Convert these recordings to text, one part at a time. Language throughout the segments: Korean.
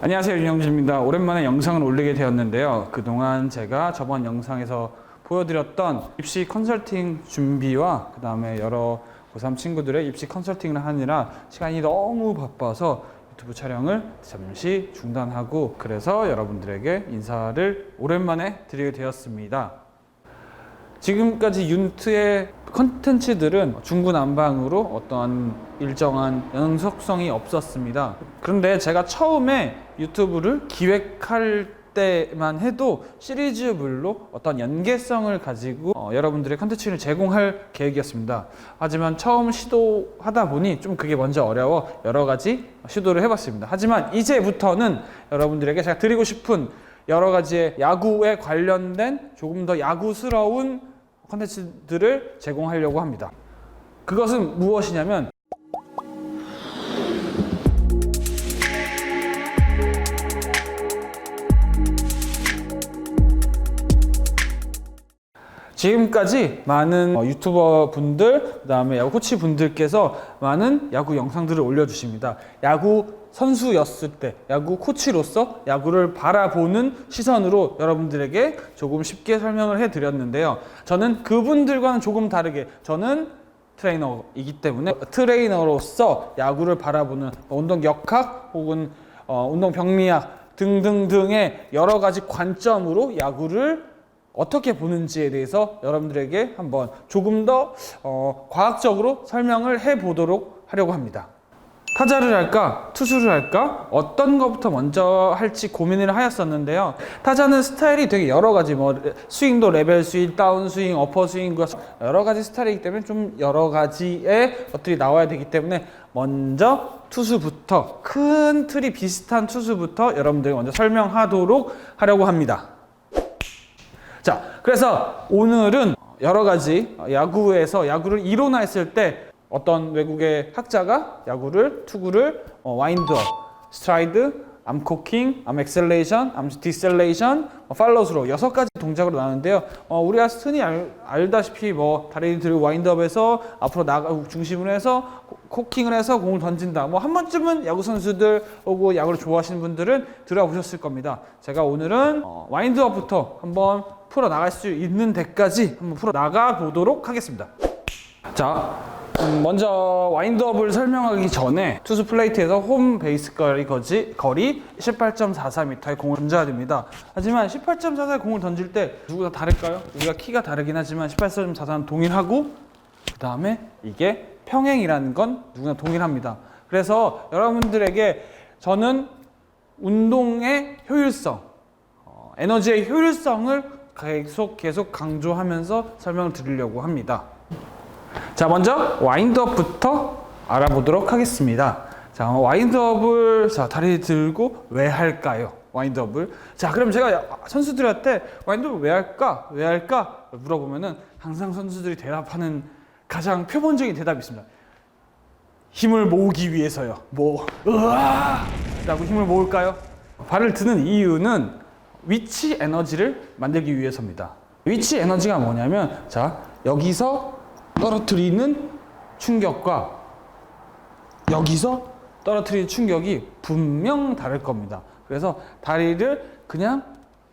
안녕하세요 윤영진입니다. 오랜만에 영상을 올리게 되었는데요. 그동안 제가 저번 영상에서 보여드렸던 입시 컨설팅 준비와 그 다음에 여러 고3 친구들의 입시 컨설팅을 하느라 시간이 너무 바빠서 유튜브 촬영을 잠시 중단하고 그래서 여러분들에게 인사를 오랜만에 드리게 되었습니다. 지금까지 윤트의 컨텐츠들은 중구난방으로 어떠한 일정한 연속성이 없었습니다. 그런데 제가 처음에 유튜브를 기획할 때만 해도 시리즈별로 어떤 연계성을 가지고 어, 여러분들의 컨텐츠를 제공할 계획이었습니다. 하지만 처음 시도하다 보니 좀 그게 먼저 어려워 여러 가지 시도를 해봤습니다. 하지만 이제부터는 여러분들에게 제가 드리고 싶은 여러 가지의 야구에 관련된 조금 더 야구스러운 컨텐츠들을 제공하려고 합니다. 그것은 무엇이냐면 지금까지 많은 어, 유튜버 분들, 그 다음에 야구 코치 분들께서 많은 야구 영상들을 올려주십니다. 야구 선수였을 때, 야구 코치로서 야구를 바라보는 시선으로 여러분들에게 조금 쉽게 설명을 해드렸는데요. 저는 그분들과는 조금 다르게, 저는 트레이너이기 때문에 트레이너로서 야구를 바라보는 운동 역학 혹은 어, 운동 병리학 등등등의 여러 가지 관점으로 야구를 어떻게 보는지에 대해서 여러분들에게 한번 조금 더 어, 과학적으로 설명을 해 보도록 하려고 합니다. 타자를 할까, 투수를 할까, 어떤 것부터 먼저 할지 고민을 하였었는데요. 타자는 스타일이 되게 여러 가지, 뭐 스윙도 레벨 스윙, 다운 스윙, 어퍼 스윙, 그 여러 가지 스타일이기 때문에 좀 여러 가지의 것들이 나와야 되기 때문에 먼저 투수부터 큰 틀이 비슷한 투수부터 여러분들이 먼저 설명하도록 하려고 합니다. 자, 그래서 오늘은 여러 가지 야구에서 야구를 이론화했을 때 어떤 외국의 학자가 야구를 투구를 어, 와인드업, 스트라이드, 암코킹, 암 엑셀레이션, 암 디셀레이션, 어, 팔로스로 여섯 가지 동작으로 나누는데요. 어, 우리가 흔히 알, 알다시피 뭐 다리 들고 와인드업에서 앞으로 나가 중심으로 해서 코- 코킹을 해서 공을 던진다. 뭐 한 번쯤은 야구 선수들 오고 야구를 좋아하시는 분들은 들어보셨을 겁니다. 제가 오늘은 어, 와인드업부터 한번 풀어 나갈 수 있는 데까지 한번 풀어 나가 보도록 하겠습니다. 자, 음, 먼저 와인드업을 설명하기 전에 투수 플레이트에서 홈 베이스 거리 거지 거리 18.44m의 공을 던져야 됩니다. 하지만 18.44의 공을 던질 때 누구나 다를까요? 우리가 키가 다르긴 하지만 18.44는 동일하고 그 다음에 이게 평행이라는 건 누구나 동일합니다. 그래서 여러분들에게 저는 운동의 효율성, 어, 에너지의 효율성을 계속 계속 강조하면서 설명을 드리려고 합니다. 자, 먼저 와인드업부터 알아보도록 하겠습니다. 자, 와인드업을 자, 다리 들고 왜 할까요? 와인드업을. 자, 그럼 제가 야- 선수들한테 와인드업을 왜 할까? 왜 할까? 물어보면은 항상 선수들이 대답하는 가장 표본적인 대답이 있습니다. 힘을 모으기 위해서요. 뭐, 으아! 라고 힘을 모을까요? 발을 드는 이유는 위치 에너지를 만들기 위해서입니다. 위치 에너지가 뭐냐면, 자, 여기서 떨어뜨리는 충격과 여기서 떨어뜨리는 충격이 분명 다를 겁니다. 그래서 다리를 그냥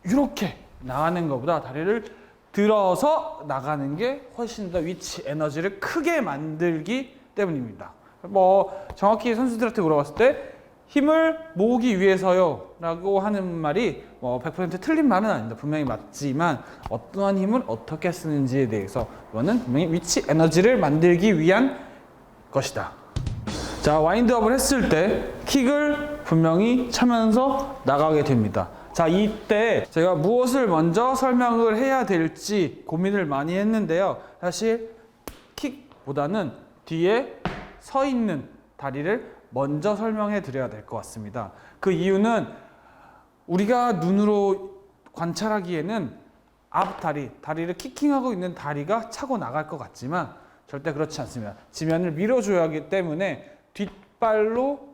이렇게 나가는 것보다 다리를 들어서 나가는 게 훨씬 더 위치 에너지를 크게 만들기 때문입니다. 뭐 정확히 선수들한테 물어봤을 때 힘을 모으기 위해서요 라고 하는 말이 뭐 100% 틀린 말은 아닙니다. 분명히 맞지만 어떠한 힘을 어떻게 쓰는지에 대해서 이거는 분명히 위치 에너지를 만들기 위한 것이다. 자, 와인드업을 했을 때 킥을 분명히 차면서 나가게 됩니다. 자, 이때 제가 무엇을 먼저 설명을 해야 될지 고민을 많이 했는데요. 사실 킥보다는 뒤에 서 있는 다리를 먼저 설명해 드려야 될 것 같습니다. 그 이유는 우리가 눈으로 관찰하기에는 앞 다리, 다리를 키킹하고 있는 다리가 차고 나갈 것 같지만 절대 그렇지 않습니다. 지면을 밀어줘야 하기 때문에 뒷발로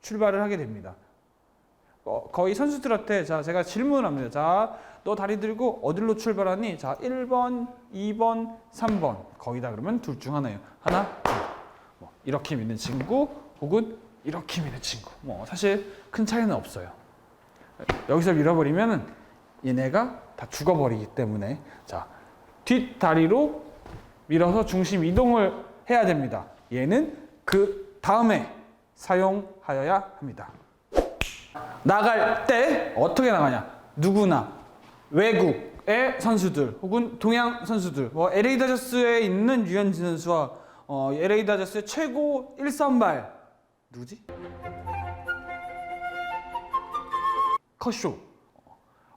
출발을 하게 됩니다. 어, 거의 선수들한테 자 제가 질문을 합니다. 자, 너 다리 들고 어디로 출발하니? 자, 1번, 2번, 3번. 거의 다 그러면 둘 중 하나예요. 하나, 둘. 뭐 이렇게 믿는 친구 혹은 이렇게 믿는 친구. 뭐 사실 큰 차이는 없어요. 여기서 밀어버리면 얘네가 다 죽어버리기 때문에 자 뒷다리로 밀어서 중심 이동을 해야 됩니다. 얘는 그 다음에 사용하여야 합니다. 나갈 때 어떻게 나가냐? 누구나 외국의 선수들 혹은 동양 선수들, 뭐 LA 다저스에 있는 유현진 선수와 어, LA 다저스의 최고 1선발 누구지? 컷쇼.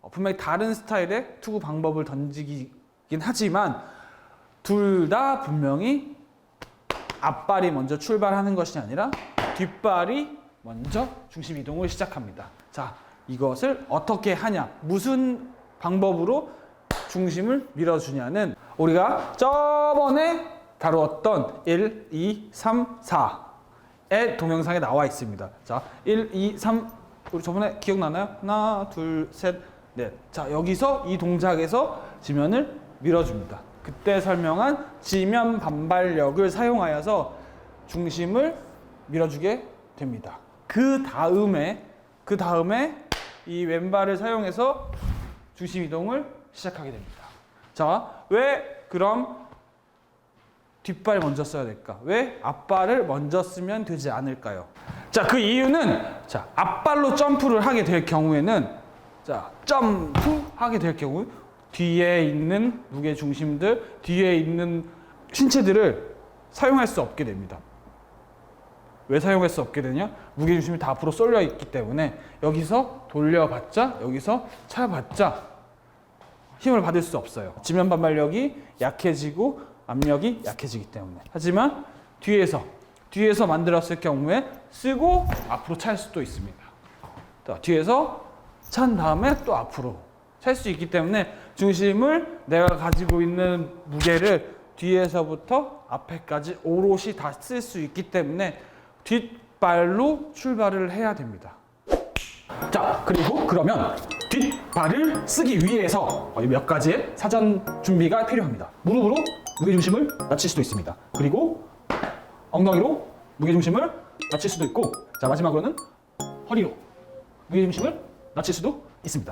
어, 분명히 다른 스타일의 투구 방법을 던지긴 하지만 둘 다 분명히 앞발이 먼저 출발하는 것이 아니라 뒷발이 먼저 중심 이동을 시작합니다. 자, 이것을 어떻게 하냐? 무슨 방법으로 중심을 밀어주냐는 우리가 저번에 다루었던 1, 2, 3, 4 의 동영상에 나와 있습니다. 자, 1, 2, 3 우리 저번에 기억나나요? 하나, 둘, 셋, 넷. 자, 여기서 이 동작에서 지면을 밀어줍니다. 그때 설명한 지면 반발력을 사용하여서 중심을 밀어주게 됩니다. 그 다음에 그 다음에 이 왼발을 사용해서 중심 이동을 시작하게 됩니다. 자, 왜 그럼 뒷발 먼저 써야 될까? 왜 앞발을 먼저 쓰면 되지 않을까요? 자, 그 이유는 자, 앞발로 점프를 하게 될 경우에는 자, 점프 하게 될 경우 뒤에 있는 무게 중심들, 뒤에 있는 신체들을 사용할 수 없게 됩니다. 왜 사용할 수 없게 되냐? 무게 중심이 다 앞으로 쏠려 있기 때문에 여기서 돌려봤자 여기서 차봤자 힘을 받을 수 없어요. 지면 반발력이 약해지고 압력이 약해지기 때문에. 하지만 뒤에서 뒤에서 만들었을 경우에 쓰고 앞으로 찰 수도 있습니다. 자, 뒤에서 찬 다음에 또 앞으로 찰 수 있기 때문에 중심을 내가 가지고 있는 무게를 뒤에서부터 앞에까지 오롯이 다 쓸 수 있기 때문에 뒷발로 출발을 해야 됩니다. 자, 그리고 그러면 뒷발을 쓰기 위해서 몇 가지의 사전 준비가 필요합니다. 무릎으로 무게 중심을 낮출 수도 있습니다. 그리고 엉덩이로 무게 중심을 낮출 수도 있고, 자, 마지막으로는 허리로 무게 중심을 낮출 수도 있습니다.